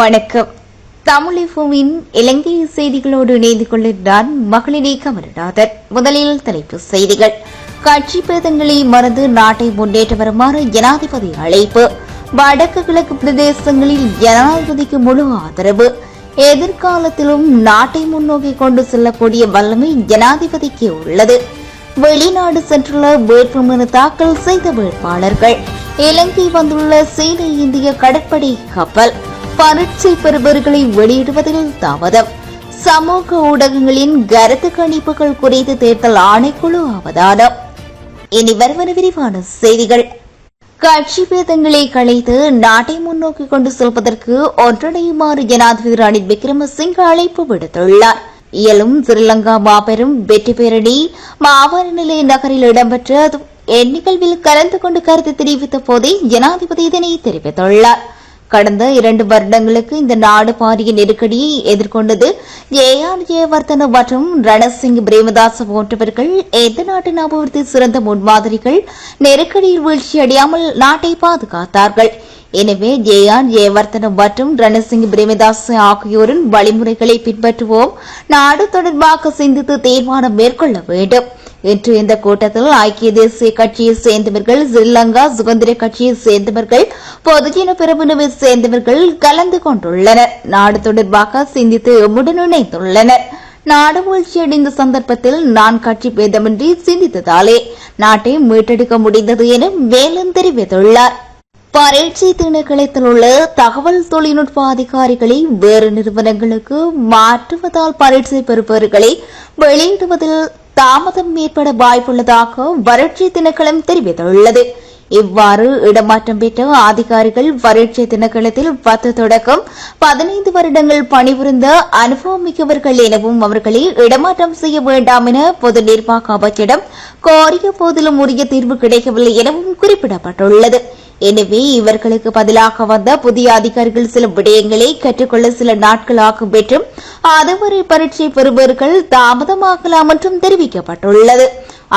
வணக்கம். தமிழிஃபுவின் இலங்கை செய்திகளோடு இணைந்து கொள்கிறார் மகளிரே கமரநாதன் முதலில் தலைப்புச் செய்திகள். கட்சி பேதங்களை மறந்து நாட்டை முன்னேற்ற வருமாறு ஜனாதிபதி அழைப்பு. வடக்கு கிழக்கு பிரதேசங்களில் ஜனாதிபதிக்கு முழு ஆதரவு. எதிர்காலத்திலும் நாட்டை முன்னோக்கி கொண்டு செல்லக்கூடிய வல்லமை ஜனாதிபதிக்கு உள்ளது. வெளிநாடு சென்றுள்ள வேட்புமனு தாக்கல் செய்த வேட்பாளர்கள். இலங்கை வந்துள்ள சீன இந்திய கடற்படை கப்பல். பரீட்சை பெறுபவர்களை வெளியிடுவதில் தாமதம் சமூக ஊடகங்களின் கருத்து கணிப்புகள் குறித்து தேர்தல் ஆணைக்குழு அவதானம். இனி வருவன விரிவான செய்திகள். கட்சி பேதங்களை களைத்து நாட்டை முன்னோக்கி கொண்டு செல்வதற்கு ஒன்றிணையுமாறு ஜனாதிபதி ரணில் விக்ரமசிங்க அழைப்பு விடுத்துள்ளார். இயலும் ஸ்ரீலங்கா மாபெரும் வெற்றி பேரணி மாவரநிலை நகரில் இடம்பெற்ற எந்நிகழ்வில் கலந்து கொண்டு கருத்து தெரிவித்த போதே ஜனாதிபதி இதனை தெரிவித்துள்ளார். கடந்த இரண்டு வருடங்களுக்கு இந்த நாடு பாரிய நெருக்கடியை எதிர்கொண்டது. ஜேஆர் ஜெயவர்தன மற்றும் ரணசிங் பிரேமதாஸ் போன்றவர்கள் எந்த நாட்டின் அபிவிருத்தி சிறந்த முன்மாதிரிகள் நெருக்கடியில் வீழ்ச்சியடையாமல் நாட்டை பாதுகாத்தார்கள். எனவே ஜெயான் ஜெயவர்தன மற்றும் ரணசிங் பிரேமதாஸ் ஆகியோரின் வழிமுறைகளை பின்பற்றுவோம். நாடு தொடர்பாக சிந்தித்து தீர்மானம் மேற்கொள்ள வேண்டும். இன்று இந்த கூட்டத்தில் ஐக்கிய தேசிய கட்சியை சேர்ந்தவர்கள் ஸ்ரீலங்கா சுதந்திர கட்சியை சேர்ந்தவர்கள் பொதுஜன பெருமுனவை சேர்ந்தவர்கள் கலந்து கொண்டுள்ளனர். நாடு தொடர்பாக சிந்தித்து எம்முடன் இணைத்துள்ளனர் நாடு வீழ்ச்சியடைந்த சந்தர்ப்பத்தில் நான் கட்சி பேதமின்றி சிந்தித்ததாலே நாட்டை மீட்டெடுக்க முடிந்தது என மேலும் தெரிவித்துள்ளார். பரீட்சை திணைக்களத்தில் உள்ள தகவல் தொழில்நுட்ப அதிகாரிகளை வேறு நிறுவனங்களுக்கு மாற்றுவதால் பரீட்சை பெறுபவர்களை வெளியிடுவதில் தாமதம் ஏற்பட வாய்ப்புள்ளதாக வறட்சி திணைக்களம் தெரிவித்துள்ளது. இவ்வாறு இடமாற்றம் பெற்ற அதிகாரிகள் வறட்சி திணைக்களத்தில் பத்து தொடக்கம் பதினைந்து வருடங்கள் பணிபுரிந்த அனுபவம் மிக்கவர்கள் எனவும் அவர்களை இடமாற்றம் செய்ய வேண்டாம் என பொது நிர்வாக அமைச்சிடம் கோரிய போதிலும் உரிய தீர்வு கிடைக்கவில்லை எனவும் குறிப்பிடப்பட்டுள்ளது. எனவே இவர்களுக்கு பதிலாக வந்த புதிய அதிகாரிகள் சில விடயங்களை கற்றுக்கொள்ள சில நாட்கள் ஆகும் என்றும் அதுவரை பரீட்சை பெறுபவர்கள் தாமதமாகலாம் என்றும் தெரிவிக்கப்பட்டுள்ளது.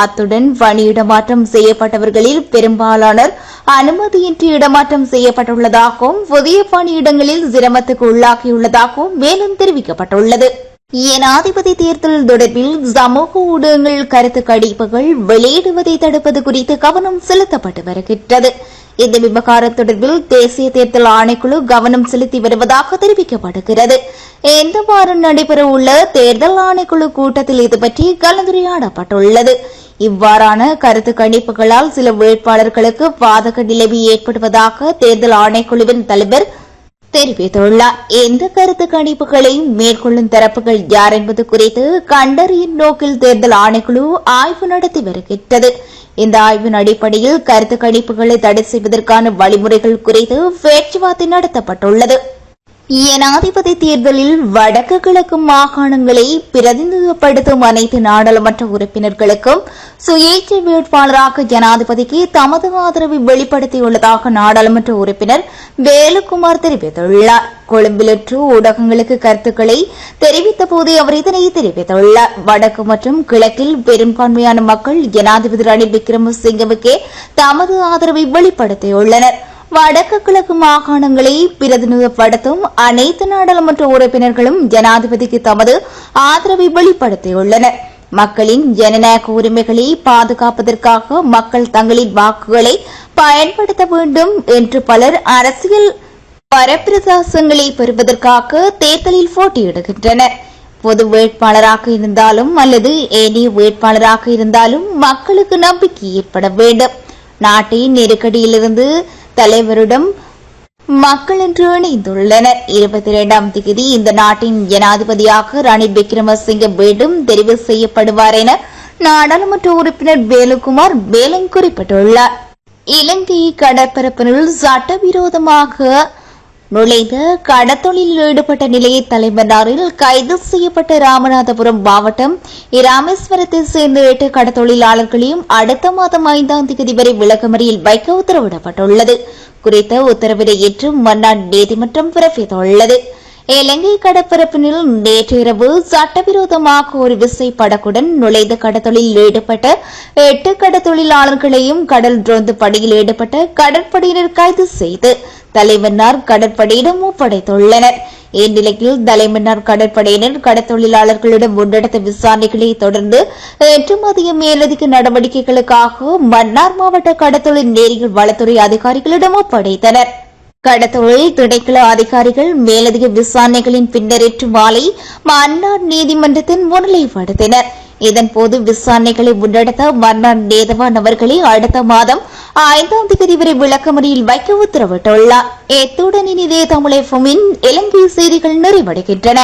அத்துடன் பணி இடமாற்றம் செய்யப்பட்டவர்களில் பெரும்பாலானோர் அனுமதியின்றி இடமாற்றம் செய்யப்பட்டுள்ளதாகவும் புதிய பணியிடங்களில் சிரமத்துக்கு உள்ளாகியுள்ளதாகவும் மேலும் தெரிவிக்கப்பட்டுள்ளது. ஏனாதிபதி தேர்தல் தொடர்பில் சமூக ஊடகங்கள் கருத்து கணிப்புகள் வெளியிடுவதை தடுப்பது குறித்து கவனம் செலுத்தப்பட்டு வருகின்றது. இந்த விவகாரம் தொடர்பில் தேசிய தேர்தல் ஆணைக்குழு கவனம் செலுத்தி வருவதாக தெரிவிக்கப்படுகிறது. இந்த வாரம் நடைபெறவுள்ள தேர்தல் ஆணைக்குழு கூட்டத்தில் இது பற்றி கலந்துரையாடப்பட்டுள்ளது. இவ்வாறான கருத்து கணிப்புகளால் சில வேட்பாளர்களுக்கு பாதக நிலைமை ஏற்படுவதாக தேர்தல் ஆணைக்குழுவின் தலைவர் தெரிவித்துள்ளார். எந்த கருத்து கணிப்புகளையும் மேற்கொள்ளும் தரப்புகள் யார் என்பது குறித்து கண்டறியும் நோக்கில் தேர்தல் ஆணைக்குழு ஆய்வு நடத்தி வருகின்றது. இந்த ஆய்வின் அடிப்படையில் கருத்து கணிப்புகளை தடை செய்வதற்கான வழிமுறைகள் குறித்து பேச்சுவார்த்தை நடத்தப்பட்டுள்ளது. ஜனாதிபதி தேர்தலில் வடக்கு கிழக்கு மாகாணங்களை பிரதிநிதித்துவப்படுத்தும் அனைத்து நாடாளுமன்ற உறுப்பினர்களுக்கும் சுயேட்சை வேட்பாளராக ஜனாதிபதிக்கு தமது ஆதரவை வெளிப்படுத்தியுள்ளதாக நாடாளுமன்ற உறுப்பினர் வேலுக்குமார் தெரிவித்துள்ளார். கொழும்பிலற்று ஊடகங்களுக்கு கருத்துக்களை தெரிவித்த போதே அவர் இதனை தெரிவித்துள்ளார். வடக்கு மற்றும் கிழக்கில் பெரும்பான்மையான மக்கள் ஜனாதிபதி ரணில் விக்ரமசிங்கவுக்கே தமது ஆதரவை வெளிப்படுத்தியுள்ளனா் வடக்கு கிழக்கு மாகாணங்களை பிரதிநிதிப்படுத்தும் அனைத்து நாடாளுமன்ற உறுப்பினர்களும் ஜனாதிபதிக்கு தமது ஆதரவை வெளிப்படுத்தியுள்ளனர். மக்களின் ஜனநாயக உரிமைகளை பாதுகாப்பதற்காக மக்கள் தங்களின் வாக்குகளை பயன்படுத்த வேண்டும் என்று பலர் அரசியல் வரப்பிரசாசங்களை பெறுவதற்காக தேர்தலில் போட்டியிடுகின்றனர். பொது வேட்பாளராக இருந்தாலும் அல்லது ஏனைய வேட்பாளராக இருந்தாலும் மக்களுக்கு நம்பிக்கை ஏற்பட வேண்டும். நாட்டின் நெருக்கடியிலிருந்து தலைவருடன் மக்கள் என்று இணைந்துள்ளனர். இருபத்தி இரண்டாம் தேதி இந்த நாட்டின் ஜனாதிபதியாக ரணில் விக்ரமசிங்க மீண்டும் தெரிவு செய்யப்படுவார் என நாடாளுமன்ற உறுப்பினர் வேலுகுமார் மேலும் குறிப்பிட்டுள்ளார். இலங்கை கடற்பரப்பினுள் சட்டவிரோதமாக நுழைந்த கடத்தொழிலில் ஈடுபட்ட நிலைய தலைமன்னாரில் கைது செய்யப்பட்ட ராமநாதபுரம் மாவட்டம் இராமேஸ்வரத்தை சேர்ந்த எட்டு கடத்தொழிலாளர்களையும் அடுத்த மாதம் ஐந்தாம் தேதி வரை விளக்கமறியில் வைக்க உத்தரவிடப்பட்டுள்ளது. குறித்த உத்தரவினை ஏற்று மன்னார் நீதிமன்றம் பிறப்பித்துள்ளது. இலங்கை கடற்பரப்பினில் நேற்றிரவு சட்டவிரோதமாக ஒரு விசைப்படகுடன் நுழைந்த கடத்தொழில் ஈடுபட்ட எட்டு கடத்தொழிலாளர்களையும் கடல் ரோந்து பணியில் ஈடுபட்ட கடற்படையினர் கைது செய்து தலைமன்னார் கடற்படையிடம் ஒப்படைத்துள்ளனர். இந்நிலையில் தலைமன்னார் கடற்படையினர் கடத்தொழிலாளர்களிடம் முன்னெடுத்த விசாரணைகளை தொடர்ந்து நேற்று மதியம் மேலதிக நடவடிக்கைகளுக்காக மன்னார் மாவட்ட கடத்தொழில் நேரியல் வளத்துறை அதிகாரிகளிடம் ஒப்படைத்தனா் கடத்தொழில் திணைக்கள அதிகாரிகள் மேலதிக விசாரணைகளின் பின்னரேற்று மாலை மன்னார் நீதிமன்றத்தின் முன்னிலைப்படுத்தினர் இதன்போது விசாரணைகளை முன்னெடுத்த மன்னார் நேதவான் அவர்களை அடுத்த மாதம் ஐந்தாம் தேதி வரை விளக்கமறியில் வைக்க உத்தரவிட்டுள்ளார். இத்துடன் இனிதே தமிழ் இலங்கை செய்திகள் நிறைவடைகின்றன.